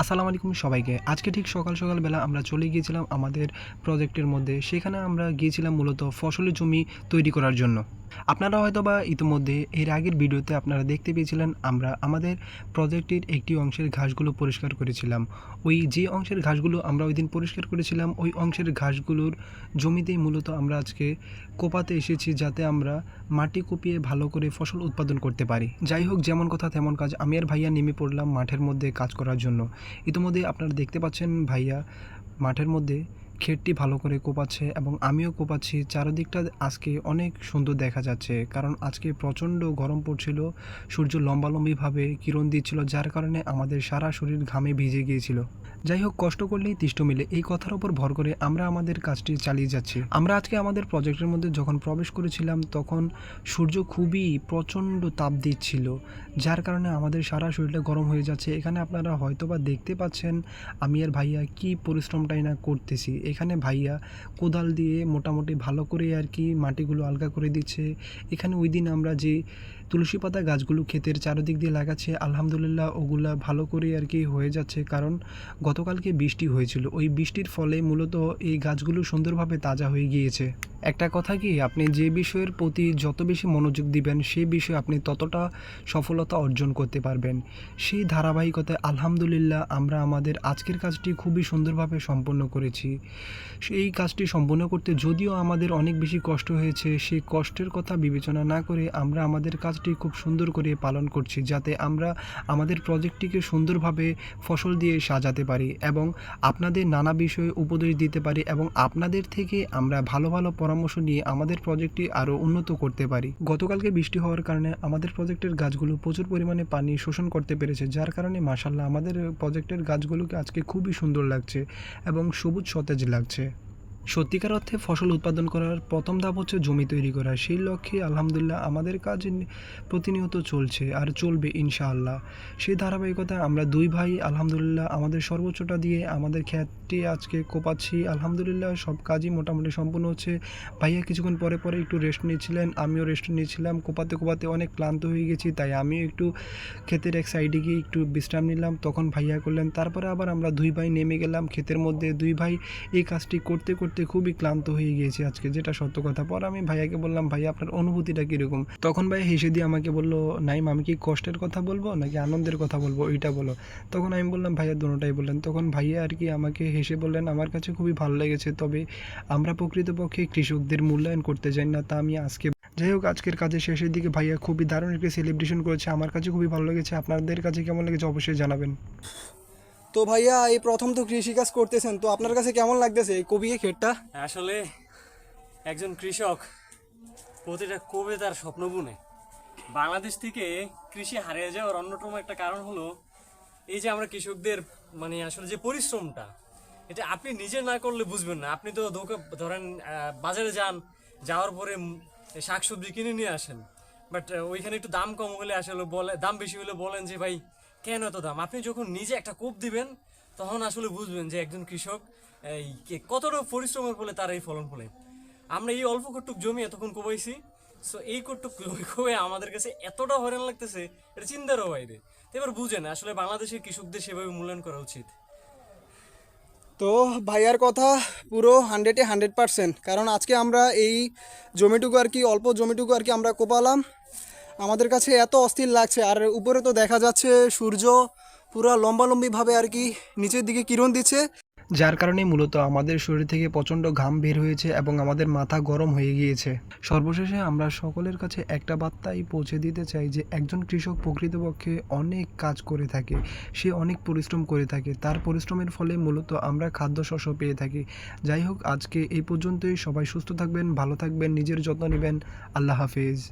আসসালামু আলাইকুম সবাইকে। আজকে ঠিক সকাল সকালবেলা আমরা চলে গিয়েছিলাম আমাদের প্রজেক্টের মধ্যে। সেখানে আমরা গিয়েছিলাম মূলত ফসলের জমি তৈরি করার জন্য। আপনারা হয়তো বা ইতিমধ্যে এর আগের ভিডিওতে আপনারা দেখতে পেয়েছিলেন, আমরা আমাদের প্রজেক্টের একটি অংশের ঘাসগুলো পরিষ্কার করেছিলাম। ওই যে অংশের ঘাসগুলো আমরা ওই দিন পরিষ্কার করেছিলাম, ওই অংশের ঘাসগুলোর জমিতেই মূলত আমরা আজকে কোপাতে এসেছি যাতে আমরা মাটি কুপিয়ে ভালো করে ফসল উৎপাদন করতে পারি। যাই হোক, যেমন কথা তেমন কাজ। আমি আর ভাইয়া নেমে পড়লাম মাঠের মধ্যে কাজ করার জন্য। ইতিমধ্যে আপনারা দেখতে পাচ্ছেন ভাইয়া মাঠের মধ্যে ক্ষেতটি ভালো করে কোপাচ্ছে এবং আমিও কোপাচ্ছি। চারিদিকটা আজকে অনেক সুন্দর দেখা যাচ্ছে, কারণ আজকে প্রচণ্ড গরম পড়ছিল, সূর্য লম্বালম্বিভাবে কিরণ দিচ্ছিল, যার কারণে আমাদের সারা শরীর ঘামে ভিজে গিয়েছিল। যাই হোক, কষ্ট করলেই তিষ্ট মিলে। এই কথার উপর ভর করে আমরা আমাদের কাজটি চালিয়ে যাচ্ছি। আমরা আজকে আমাদের প্রজেক্টের মধ্যে যখন প্রবেশ করেছিলাম, তখন সূর্য খুবই প্রচণ্ড তাপ দিচ্ছিল, যার কারণে আমাদের সারা শরীরটা গরম হয়ে যাচ্ছে। এখানে আপনারা হয়তোবা দেখতে পাচ্ছেন, আমি আর ভাইয়া কি পরিশ্রমটাই না করতেছি। এখানে ভাইয়া কোদাল দিয়ে মোটামুটি ভালো করে আর কি মাটিগুলো আলগা করে দিচ্ছে। এখানে ওই দিন আমরা যে তুলসী পাতা গাছগুলো ক্ষেতের চারিদিক দিয়ে লাগাচ্ছে। আলহামদুলিল্লাহ ওগুলা ভালো করে আর কি হয়ে যাচ্ছে। কারণ গতকালকে বৃষ্টি হয়েছিল। ওই বৃষ্টির ফলে মূলত এই গাছগুলো সুন্দরভাবে তাজা হয়ে গিয়েছে। একটা কথা কি? আপনি যে বিষয়ের প্রতি যত বেশি মনোযোগ দিবেন সেই বিষয়ে আপনি ততটা সফলতা অর্জন করতে পারবেন। সেই ধারাবাহিকতায় আলহামদুলিল্লাহ আমরা আমাদের আজকের কাজটি খুবই সুন্দরভাবে সম্পন্ন করেছি। সেই কাজটি সম্পন্ন করতে যদিও আমাদের অনেক বেশি কষ্ট হয়েছে, সেই কষ্টের কথা বিবেচনা না করে আমরা আমাদের কাজটি খুব সুন্দর করে পালন করছি যাতে আমরা আমাদের প্রজেক্টটিকে সুন্দরভাবে ফসল দিয়ে সাজাতে পারি এবং আপনাদের নানা বিষয়ে উপদেশ দিতে পারি এবং আপনাদের থেকে আমরা ভালো ভালো পরামর্শ নিয়ে আমাদের প্রজেক্টটি আরও উন্নত করতে পারি। গতকালকে বৃষ্টি হওয়ার কারণে আমাদের প্রজেক্টের গাছগুলো প্রচুর পরিমাণে পানি শোষণ করতে পেরেছে, যার কারণে মাসাল্লাহ আমাদের প্রজেক্টের গাছগুলোকে আজকে খুবই সুন্দর লাগছে এবং সবুজ সতেজ লাগছে। সত্যিকার অর্থে ফসল উৎপাদন করার প্রথম ধাপ হচ্ছে জমি তৈরি করা। সেই লক্ষ্যে আলহামদুলিল্লাহ আমাদের কাজ প্রতিনিয়ত চলছে আর চলবে ইনশাআল্লাহ। সেই ধারাবাহিকতায় আমরা দুই ভাই আলহামদুলিল্লাহ আমাদের সর্বোচ্চটা দিয়ে আমাদের খ্যাতটি আজকে কোপাচ্ছি। আলহামদুলিল্লাহ সব কাজই মোটামুটি সম্পূর্ণ হচ্ছে। ভাইয়া কিছুক্ষণ পরে পরে একটু রেস্ট নিয়েছিলেন, আমিও রেস্ট নিয়েছিলাম। কোপাতে কোপাতে অনেক ক্লান্ত হয়ে গেছি, তাই আমিও একটু ক্ষেতের এক সাইডে গিয়ে একটু বিশ্রাম নিলাম। তখন ভাইয়া করলেন, তারপরে আবার আমরা দুই ভাই নেমে গেলাম। ক্ষেতের মধ্যে দুই ভাই এই কাজটি করতে করতে খুবই ক্লান্ত হয়ে গিয়েছি আজকে, যেটা সত্য কথা। পর আমি ভাইয়াকে বললাম, ভাইয়া, আপনার অনুভূতিটা কীরকম? তখন ভাই হেসে দিয়ে আমাকে বলল, নাইম, আমি কি কষ্টের কথা বলব নাকি আনন্দের কথা বলব? ওইটা বলো। তখন আমি বললাম, ভাইয়া, দুটোটাই বললেন। তখন ভাইয়া আর কি আমাকে হেসে বললেন, আমার কাছে খুবই ভালো লেগেছে, তবে আমরা প্রকৃতপক্ষে কৃষকদের মূল্যায়ন করতে যাই না, তা আমি আজকে যাই হোক, আজকের কাজের শেষের দিকে ভাইয়া খুবই দারুণ একটি সেলিব্রেশন করেছে। আমার কাছে খুবই ভালো লেগেছে। আপনাদের কাছে কেমন লেগেছে অবশ্যই জানাবেন। তো ভাইয়া, এই প্রথম তো কৃষিকাজ করতেছেন, তো আপনার কাছে কেমন লাগতেছে এই কবিয়ে ক্ষেতটা? আসলে একজন কৃষক প্রতিটা কবে তার স্বপ্ন বুনে। বাংলাদেশ থেকে কৃষি হারিয়ে যাওয়ার অন্যতম একটা কারণ হলো এই যে আমরা কৃষকদের মানে আসলে যে পরিশ্রমটা, এটা আপনি নিজে না করলে বুঝবেন না। আপনি তো ধরেন বাজারে যান, যাওয়ার পরে শাক সবজি কিনে নিয়ে আসেন। বাট ওইখানে একটু দাম কম হলে আসলে বলে, দাম বেশি হলে বলেন যে, ভাই কেন এত দাম? আপনি যখন নিজে একটা কোপ দিবেন, তখন আসলে বুঝবেন যে একজন কৃষক, এই কতটা পরিশ্রমের ফলে তার এই ফলন ফলে। আমরা এই অল্প কটুক জমি এতক্ষণ কোবাইছি সো এই কটুক কোবে আমাদের কাছে এতটা হয়রান লাগতেছে, এটা চিন্তারও বাইরে। তো এবার বুঝেন, আসলে বাংলাদেশের কৃষকদের সেভাবে মূল্যায়ন করা উচিত। তো ভাইয়ার কথা পুরো হান্ড্রেডে হান্ড্রেড পার্সেন্ট, কারণ আজকে আমরা এই জমিটুকু আর কি, অল্প জমিটুকু আর কি আমরা কোপালাম। আমাদের কাছে এত অস্থির লাগছে। আর উপরে তো দেখা যাচ্ছে সূর্য পুরো লম্বালম্বিভাবে আর কি নিচের দিকে কিরণ দিচ্ছে। যার কারণে মূলত আমাদের শরীর থেকে প্রচণ্ড ঘাম বের হয়েছে এবং আমাদের মাথা গরম হয়ে গিয়েছে। সর্বশেষে আমরা সকলের কাছে একটা বার্তাই পৌঁছে দিতে চাই যে, একজন কৃষক প্রকৃতপক্ষে অনেক কাজ করে থাকে। সে অনেক পরিশ্রম করে থাকে। তার পরিশ্রমের ফলে মূলত আমরা খাদ্যশস্য পেয়ে থাকি। যাই হোক, আজকে এই পর্যন্তই। সবাই সুস্থ থাকবেন, ভালো থাকবেন, নিজের যত্ন নেবেন। আল্লাহ হাফেজ।